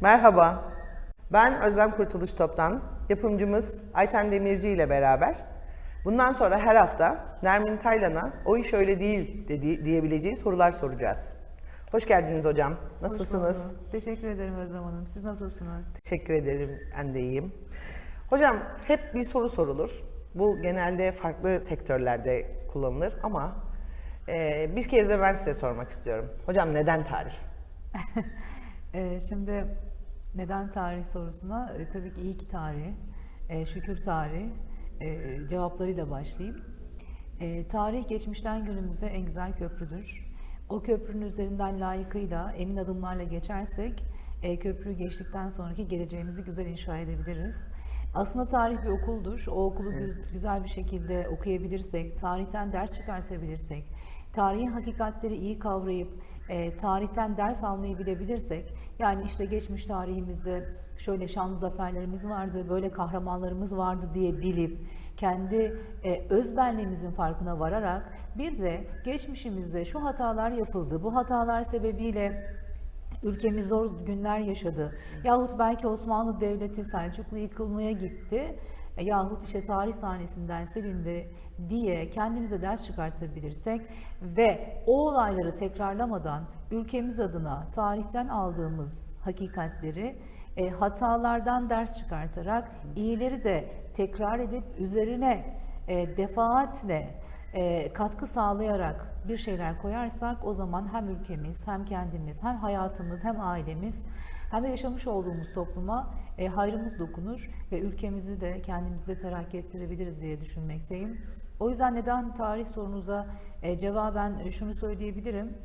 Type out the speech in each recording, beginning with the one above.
Merhaba, ben Özlem Kurtuluş Top'tan, yapımcımız Ayten Demirci ile beraber bundan sonra her hafta Nermin Taylan'a o iş öyle değil dedi, diyebileceği sorular soracağız. Hoş geldiniz hocam. Nasılsınız? Teşekkür ederim Özlem Hanım. Siz nasılsınız? Teşekkür ederim, ben de iyiyim. Hocam hep bir soru sorulur. Bu genelde farklı sektörlerde kullanılır ama e, bir kez de ben size sormak istiyorum. Hocam neden tarih? Ee, şimdi neden tarih sorusuna e, tabii ki iyi ki tarih, e, şükür tarih e, cevaplarıyla başlayayım. E, tarih geçmişten günümüze en güzel köprüdür. O köprünün üzerinden layıkıyla emin adımlarla geçersek e, köprüyü geçtikten sonraki geleceğimizi güzel inşa edebiliriz. Aslında tarih bir okuldur. O okulu gü- güzel bir şekilde okuyabilirsek, tarihten ders çıkartabilirsek, tarihin hakikatleri iyi kavrayıp e, tarihten ders almayı bilebilirsek, yani işte geçmiş tarihimizde şöyle şanlı zaferlerimiz vardı, böyle kahramanlarımız vardı diye bilip kendi e, özbenliğimizin farkına vararak bir de geçmişimizde şu hatalar yapıldı, bu hatalar sebebiyle ülkemiz zor günler yaşadı. Yahut belki Osmanlı Devleti Selçuklu yıkılmaya gitti. E, Yahut işte tarih sahnesinden silindi diye kendimize ders çıkartabilirsek ve o olayları tekrarlamadan ülkemiz adına tarihten aldığımız hakikatleri e, hatalardan ders çıkartarak iyileri de tekrar edip üzerine e, defaatle e, katkı sağlayarak bir şeyler koyarsak o zaman hem ülkemiz hem kendimiz hem hayatımız hem ailemiz hem de yaşamış olduğumuz topluma e, hayrımız dokunur ve ülkemizi de kendimizi de terakki ettirebiliriz diye düşünmekteyim. O yüzden neden tarih sorunuza e, cevaben şunu söyleyebilirim.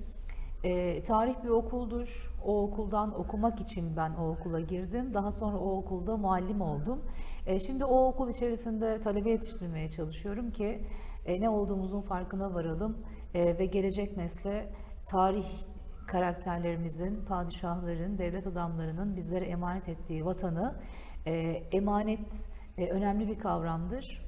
E, tarih bir okuldur. O okuldan okumak için ben o okula girdim. Daha sonra o okulda muallim oldum. E, şimdi o okul içerisinde talebe yetiştirmeye çalışıyorum ki e, ne olduğumuzun farkına varalım e, ve gelecek nesle tarih karakterlerimizin, padişahların, devlet adamlarının bizlere emanet ettiği vatanı e, emanet e, önemli bir kavramdır.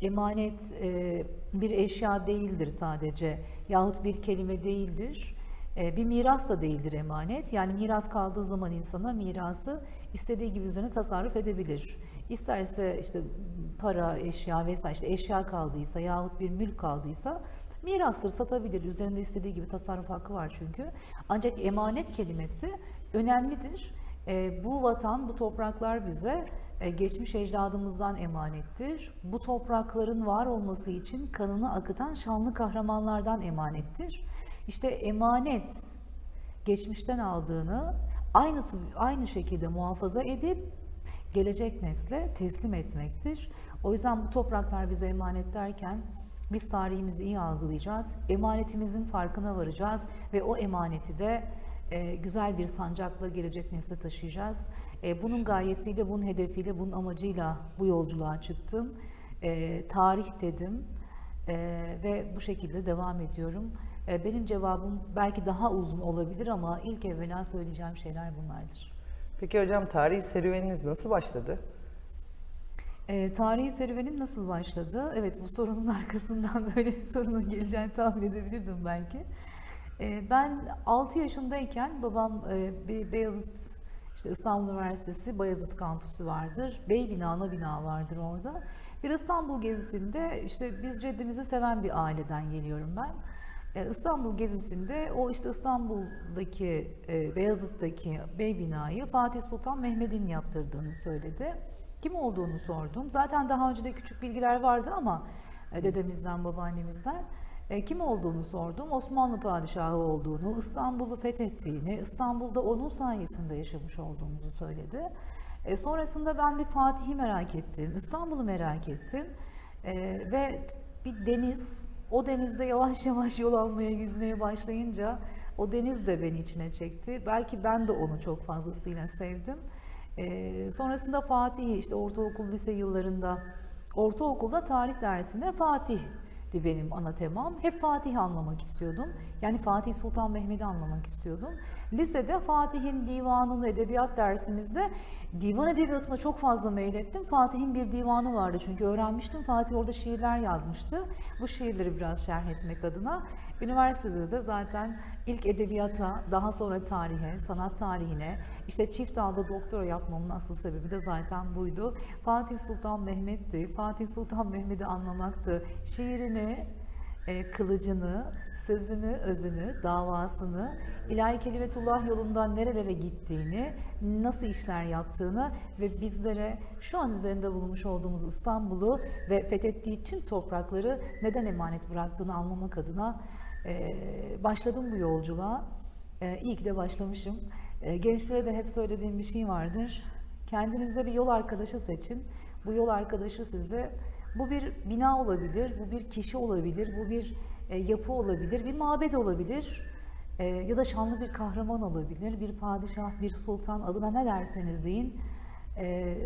Emanet e, bir eşya değildir sadece yahut bir kelime değildir. E, bir miras da değildir emanet. Yani miras kaldığı zaman insana mirası istediği gibi üzerine tasarruf edebilir. İsterse işte para, eşya vesaire işte eşya kaldıysa yahut bir mülk kaldıysa mirastır satabilir. Üzerinde istediği gibi tasarruf hakkı var çünkü. Ancak emanet kelimesi önemlidir. E, bu vatan, bu topraklar bize e, geçmiş ecdadımızdan emanettir. Bu toprakların var olması için kanını akıtan şanlı kahramanlardan emanettir. İşte emanet geçmişten aldığını aynısı aynı şekilde muhafaza edip gelecek nesle teslim etmektir. O yüzden bu topraklar bize emanet derken biz tarihimizi iyi algılayacağız, emanetimizin farkına varacağız ve o emaneti de e, güzel bir sancakla gelecek nesle taşıyacağız. E, bunun gayesiyle, bunun hedefiyle, bunun amacıyla bu yolculuğa çıktım. E, tarih dedim e, ve bu şekilde devam ediyorum. E, benim cevabım belki daha uzun olabilir ama ilk evvela söyleyeceğim şeyler bunlardır. Peki hocam tarih serüveniniz nasıl başladı? E, tarihi serüvenim nasıl başladı? Evet bu sorunun arkasından böyle bir sorunun geleceğini tahmin edebilirdim belki. E, ben 6 yaşındayken babam e, bir Beyazıt işte İstanbul Üniversitesi Bayazıt kampüsü vardır. Bey bina, ana bina vardır orada. Bir İstanbul gezisinde işte biz ceddimizi seven bir aileden geliyorum ben. E, İstanbul gezisinde o işte İstanbul'daki e, Beyazıt'taki Bey binayı Fatih Sultan Mehmet'in yaptırdığını söyledi. Kim olduğunu sordum. Zaten daha önce de küçük bilgiler vardı ama e, dedemizden, babaannemizden. E, kim olduğunu sordum. Osmanlı padişahı olduğunu, İstanbul'u fethettiğini, İstanbul'da onun sayesinde yaşamış olduğumuzu söyledi. E, sonrasında ben bir Fatih'i merak ettim, İstanbul'u merak ettim. E, ve bir deniz, O denizde yavaş yavaş yol almaya, yüzmeye başlayınca o deniz de beni içine çekti. Belki ben de onu çok fazlasıyla sevdim. Ee, sonrasında Fatih'i işte ortaokul, lise yıllarında ortaokulda tarih dersinde Fatih'ti benim ana temam. Hep Fatih'i anlamak istiyordum. Yani Fatih Sultan Mehmet'i anlamak istiyordum. Lisede Fatih'in divanını edebiyat dersimizde divan edebiyatına çok fazla meylettim. Fatih'in bir divanı vardı çünkü öğrenmiştim. Fatih orada şiirler yazmıştı. Bu şiirleri biraz şerh etmek adına. Üniversitede de zaten ilk edebiyata, daha sonra tarihe, sanat tarihine, işte çift dalda doktora yapmamın asıl sebebi de zaten buydu. Fatih Sultan Mehmet'ti. Fatih Sultan Mehmet'i anlamaktı. Şiirini, e, kılıcını, sözünü, özünü, davasını, ilahi kelimetullah yolundan nerelere gittiğini, nasıl işler yaptığını ve bizlere şu an üzerinde bulunmuş olduğumuz İstanbul'u ve fethettiği tüm toprakları neden emanet bıraktığını anlamak adına e, başladım bu yolculuğa. E, iyi ki de başlamışım. Gençlere de hep söylediğim bir şey vardır. Kendinize bir yol arkadaşı seçin. Bu yol arkadaşı size bu bir bina olabilir, bu bir kişi olabilir, bu bir e, yapı olabilir, bir mabed olabilir e, ya da şanlı bir kahraman olabilir, bir padişah, bir sultan adına ne derseniz deyin. E,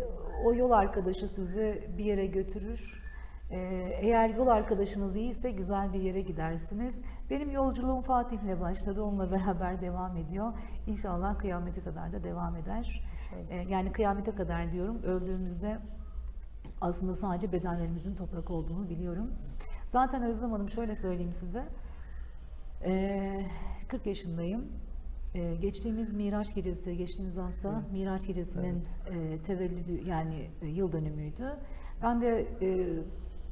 o yol arkadaşı sizi bir yere götürür. E, eğer yol arkadaşınız iyiyse güzel bir yere gidersiniz. Benim yolculuğum Fatih'le başladı, onunla beraber devam ediyor. İnşallah kıyamete kadar da devam eder. E, yani kıyamete kadar diyorum, öldüğümüzde aslında sadece bedenlerimizin toprak olduğunu biliyorum. Zaten Özlem Hanım şöyle söyleyeyim size. Ee, 40 yaşındayım. Ee, geçtiğimiz Miraç gecesi, geçtiğimiz hafta Miraç gecesinin e, tevellüdü yani e, yıl dönümüydü. Ben de e,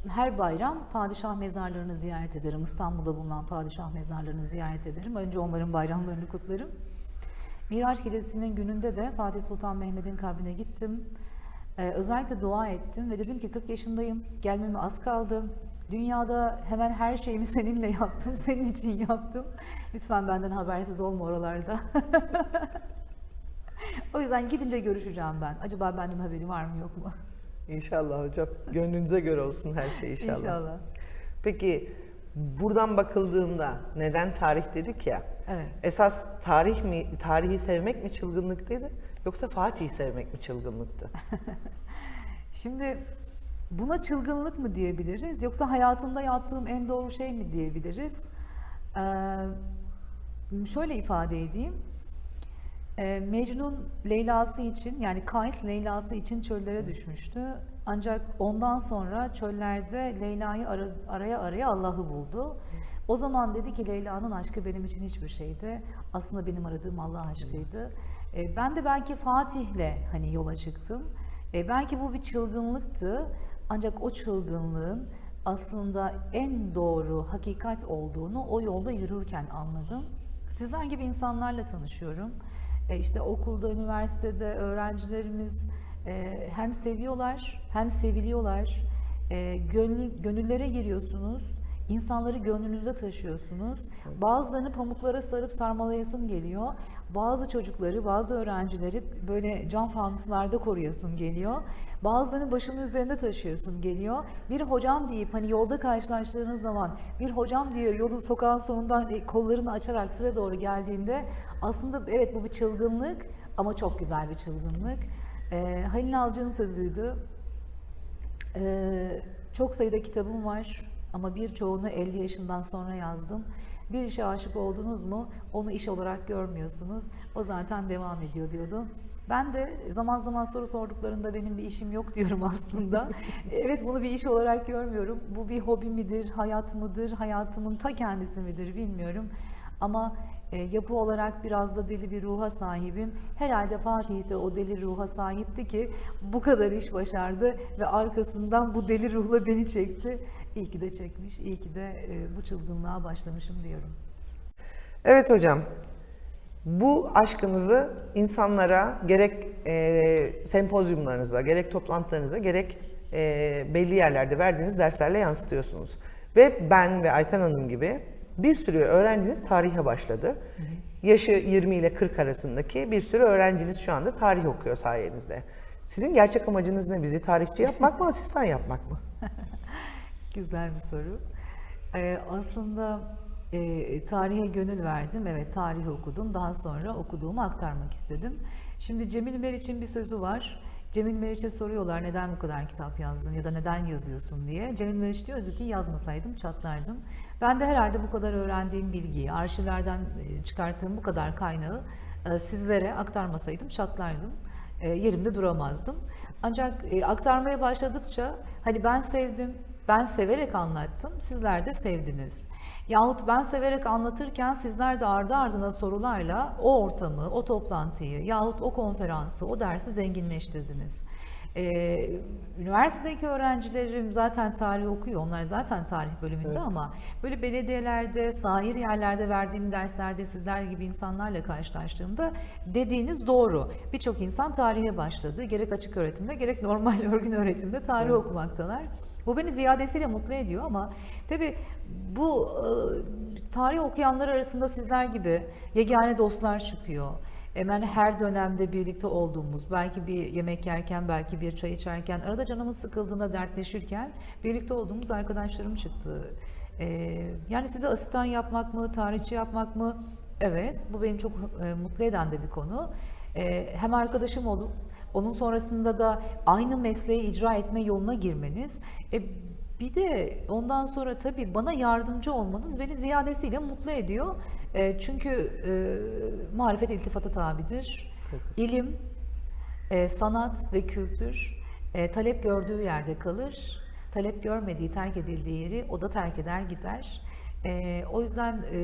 her bayram padişah mezarlarını ziyaret ederim. İstanbul'da bulunan padişah mezarlarını ziyaret ederim. Önce onların bayramlarını kutlarım. Miraç gecesinin gününde de Fatih Sultan Mehmet'in kabrine gittim. Ee, özellikle dua ettim ve dedim ki 40 yaşındayım, gelmeme az kaldı. Dünyada hemen her şeyimi seninle yaptım, senin için yaptım. Lütfen benden habersiz olma oralarda. o yüzden gidince görüşeceğim ben. Acaba benden haberi var mı yok mu? İnşallah hocam. Gönlünüze göre olsun her şey inşallah. İnşallah. Peki buradan bakıldığında neden tarih dedik ya? Evet. Esas tarih mi, tarihi sevmek mi çılgınlıktaydı yoksa Fatih'i sevmek mi çılgınlıktı? Şimdi buna çılgınlık mı diyebiliriz yoksa hayatımda yaptığım en doğru şey mi diyebiliriz? Ee, şöyle ifade edeyim. Ee, Mecnun Leyla'sı için yani Kays Leyla'sı için çöllere düşmüştü. Ancak ondan sonra çöllerde Leyla'yı ara- araya araya Allah'ı buldu. O zaman dedi ki Leyla'nın aşkı benim için hiçbir şeydi. Aslında benim aradığım Allah aşkıydı. Ee, ben de belki Fatih'le hani yola çıktım. E, belki bu bir çılgınlıktı ancak o çılgınlığın aslında en doğru hakikat olduğunu o yolda yürürken anladım. Sizler gibi insanlarla tanışıyorum. E, işte okulda, üniversitede öğrencilerimiz e, hem seviyorlar hem seviliyorlar. E, gönül, gönüllere giriyorsunuz. İnsanları gönlünüzde taşıyorsunuz. Bazılarını pamuklara sarıp sarmalayasım geliyor. Bazı çocukları, bazı öğrencileri böyle cam fanuslarda koruyasım geliyor. Bazılarını başının üzerinde taşıyasım geliyor. Bir hocam deyip hani yolda karşılaştığınız zaman bir hocam diye yolu sokağın sonundan e, kollarını açarak size doğru geldiğinde aslında evet bu bir çılgınlık ama çok güzel bir çılgınlık. Ee, Halil Alcı'nın sözüydü. Ee, çok sayıda kitabım var ama birçoğunu 50 yaşından sonra yazdım. Bir işe aşık oldunuz mu onu iş olarak görmüyorsunuz. O zaten devam ediyor diyordu. Ben de zaman zaman soru sorduklarında benim bir işim yok diyorum aslında. evet bunu bir iş olarak görmüyorum. Bu bir hobi midir, hayat mıdır, hayatımın ta kendisi midir bilmiyorum. Ama e, yapı olarak biraz da deli bir ruha sahibim. Herhalde Fatih de o deli ruha sahipti ki bu kadar iş başardı ve arkasından bu deli ruhla beni çekti. İyi ki de çekmiş, iyi ki de e, bu çılgınlığa başlamışım diyorum. Evet hocam. Bu aşkınızı insanlara gerek e, sempozyumlarınızda, gerek toplantılarınızda, gerek e, belli yerlerde verdiğiniz derslerle yansıtıyorsunuz. Ve ben ve Ayten Hanım gibi bir sürü öğrenciniz tarihe başladı. Yaşı 20 ile 40 arasındaki bir sürü öğrenciniz şu anda tarih okuyor sayenizde. Sizin gerçek amacınız ne? Bizi tarihçi yapmak mı, asistan yapmak mı? Güzel bir soru. Ee, aslında e, tarihe gönül verdim. Evet, tarih okudum. Daha sonra okuduğumu aktarmak istedim. Şimdi Cemil Meriç'in bir sözü var. Cemil Meriç'e soruyorlar neden bu kadar kitap yazdın ya da neden yazıyorsun diye. Cemil Meriç diyordu ki yazmasaydım çatlardım. Ben de herhalde bu kadar öğrendiğim bilgiyi, arşivlerden e, çıkarttığım bu kadar kaynağı e, sizlere aktarmasaydım çatlardım. E, yerimde duramazdım. Ancak aktarmaya başladıkça hani ben sevdim, ben severek anlattım, sizler de sevdiniz. Yahut ben severek anlatırken sizler de ardı ardına sorularla o ortamı, o toplantıyı yahut o konferansı, o dersi zenginleştirdiniz. Ee, üniversitedeki öğrencilerim zaten tarih okuyor. Onlar zaten tarih bölümünde ama böyle belediyelerde, sahir yerlerde verdiğim derslerde sizler gibi insanlarla karşılaştığımda dediğiniz doğru. Birçok insan tarihe başladı. Gerek açık öğretimde gerek normal örgün öğretimde tarih okumaktalar. Bu beni ziyadesiyle mutlu ediyor ama tabii bu e, tarih okuyanlar arasında sizler gibi yegane dostlar çıkıyor. Hemen her dönemde birlikte olduğumuz, belki bir yemek yerken, belki bir çay içerken, arada canımız sıkıldığında dertleşirken birlikte olduğumuz arkadaşlarım çıktı. Ee, yani size asistan yapmak mı, tarihçi yapmak mı? Evet, bu benim çok e, mutlu eden de bir konu. Ee, hem arkadaşım olup, onun sonrasında da aynı mesleği icra etme yoluna girmeniz. E, bir de ondan sonra tabii bana yardımcı olmanız beni ziyadesiyle mutlu ediyor. E, çünkü e, marifet iltifata tabidir. İlim, e, sanat ve kültür e, talep gördüğü yerde kalır. Talep görmediği, terk edildiği yeri o da terk eder gider. E, o yüzden e,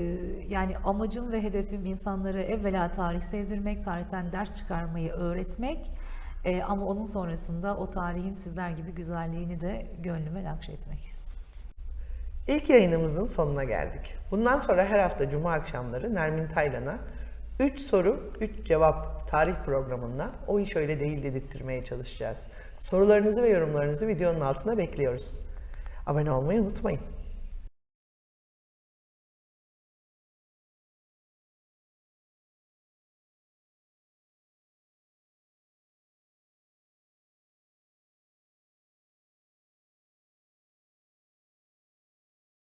yani amacım ve hedefim insanlara evvela tarih sevdirmek, tarihten ders çıkarmayı öğretmek. E, ama onun sonrasında o tarihin sizler gibi güzelliğini de gönlüme nakşetmek. İlk yayınımızın sonuna geldik. Bundan sonra her hafta Cuma akşamları Nermin Taylan'a 3 soru, 3 cevap tarih programında o iş öyle değil dedirtmeye çalışacağız. Sorularınızı ve yorumlarınızı videonun altına bekliyoruz. Abone olmayı unutmayın.